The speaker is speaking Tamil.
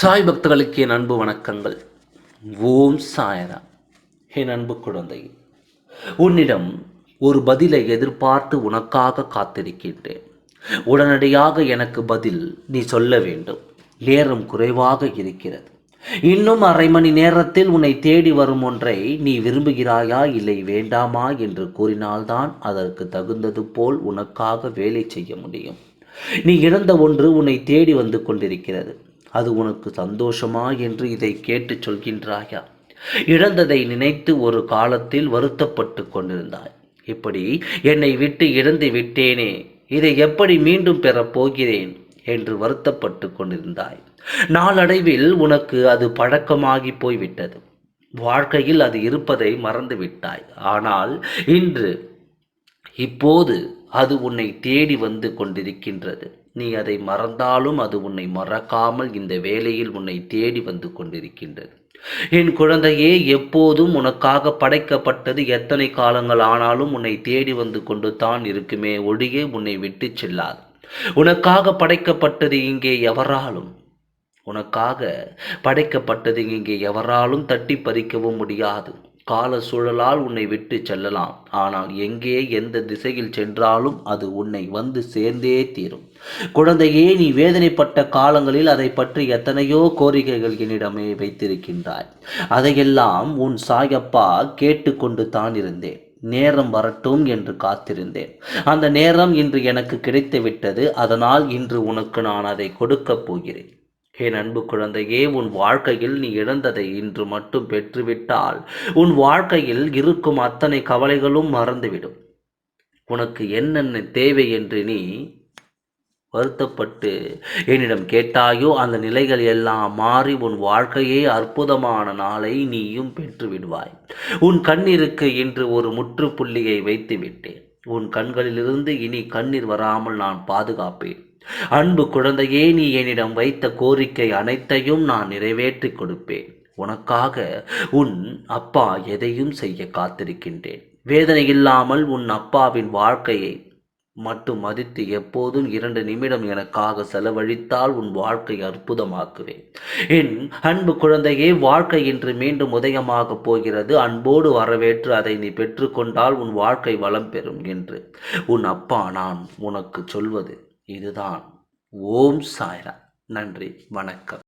சாய் பக்தர்களுக்கு என் அன்பு வணக்கங்கள். ஓம் சாயரா. என் அன்பு குழந்தை. உன்னிடம் ஒரு பதிலை எதிர்பார்த்து உனக்காக காத்திருக்கின்றேன். உடனடியாக எனக்கு பதில் நீ சொல்ல வேண்டும். நேரம் குறைவாக இருக்கிறது. இன்னும் அரை மணி நேரத்தில் உன்னை தேடி வரும் ஒன்றை நீ விரும்புகிறாயா இல்லை வேண்டாமா என்று கூறினால்தான் அதற்கு தகுந்தது போல் உனக்காக வேலை செய்ய முடியும். நீ இழந்த ஒன்று உன்னை தேடி வந்து கொண்டிருக்கிறது. அது உனக்கு சந்தோஷமா என்று இதை கேட்டு சொல்கின்றாயா? இழந்ததை நினைத்து ஒரு காலத்தில் வருத்தப்பட்டு கொண்டிருந்தாய். இப்படி என்னை விட்டு இழந்து விட்டேனே இதை எப்படி மீண்டும் பெறப் போகிறேன்? என்று வருத்தப்பட்டு கொண்டிருந்தாய். நாளடைவில் உனக்கு அது பழக்கமாகி போய்விட்டது. வாழ்க்கையில் அது இருப்பதை மறந்து விட்டாய் ஆனால் இன்று இப்போது அது உன்னை தேடி வந்து கொண்டிருக்கின்றது. நீ அதை மறந்தாலும் அது உன்னை மறக்காமல் இந்த வேலையில் உன்னை தேடி வந்து கொண்டிருக்கின்றது. என் குழந்தையே எப்போதும் உனக்காக படைக்கப்பட்டது எத்தனை காலங்கள் ஆனாலும் உன்னை தேடி வந்து கொண்டு தான் இருக்குமே ஒழியே உன்னை விட்டு செல்லாது. உனக்காக படைக்கப்பட்டது இங்கே எவராலும் உனக்காக படைக்கப்பட்டது இங்கே எவராலும் தட்டி பறிக்கவும் முடியாது. கால சூழலால் உன்னை விட்டு செல்லலாம். ஆனால் எங்கே எந்த திசையில் சென்றாலும் அது உன்னை வந்து சேர்ந்தே தீரும். குழந்தையே நீ வேதனைப்பட்ட காலங்களில் அதை பற்றி எத்தனையோ கோரிக்கைகள் என்னிடமே வைத்திருக்கின்றாய். அதையெல்லாம் உன் சாயப்பா கேட்டுக்கொண்டு தான் இருந்தேன். நேரம் வரட்டும் என்று காத்திருந்தேன். அந்த நேரம் இன்று எனக்கு கிடைத்து விட்டது அதனால் இன்று உனக்கு நான் அதை கொடுக்கப் போகிறேன். என் அன்பு குழந்தையே உன் வாழ்க்கையில் நீ இழந்ததை இன்று மட்டும் பெற்றுவிட்டால் உன் வாழ்க்கையில் இருக்கும் அத்தனை கவலைகளும் மறந்துவிடும். உனக்கு என்னென்ன தேவை என்று நீ வருத்தப்பட்டு என்னிடம் கேட்டாயோ அந்த நிலைகள் எல்லாம் மாறி உன் வாழ்க்கையே அற்புதமான நாளை நீயும் பெற்று விடுவாய் உன் கண்ணீருக்கு இன்று ஒரு முற்றுப்புள்ளியை வைத்து விட்டேன் உன் கண்களிலிருந்து இனி கண்ணீர் வராமல் நான் பாதுகாப்பேன். அன்பு குழந்தையே நீ என்னிடம் வைத்த கோரிக்கை அனைத்தையும் நான் நிறைவேற்றி கொடுப்பேன். உனக்காக உன் அப்பா எதையும் செய்ய காத்திருக்கின்றேன். வேதனை இல்லாமல் உன் அப்பாவின் வாழ்க்கையை மட்டும் மதித்து எப்போதும் இரண்டு நிமிடம் எனக்காக செலவழித்தால் உன் வாழ்க்கை அற்புதமாக்குவேன். என் அன்பு குழந்தையே வாழ்க்கை இன்று மீண்டும் உதயமாக போகிறது. அன்போடு வரவேற்று அதை நீ பெற்றுக்கொண்டால் உன் வாழ்க்கை வளம் பெறும் என்று. உன் அப்பா நான் உனக்கு சொல்வது. இதுதான். ஓம் சாய்ரா. நன்றி. வணக்கம்.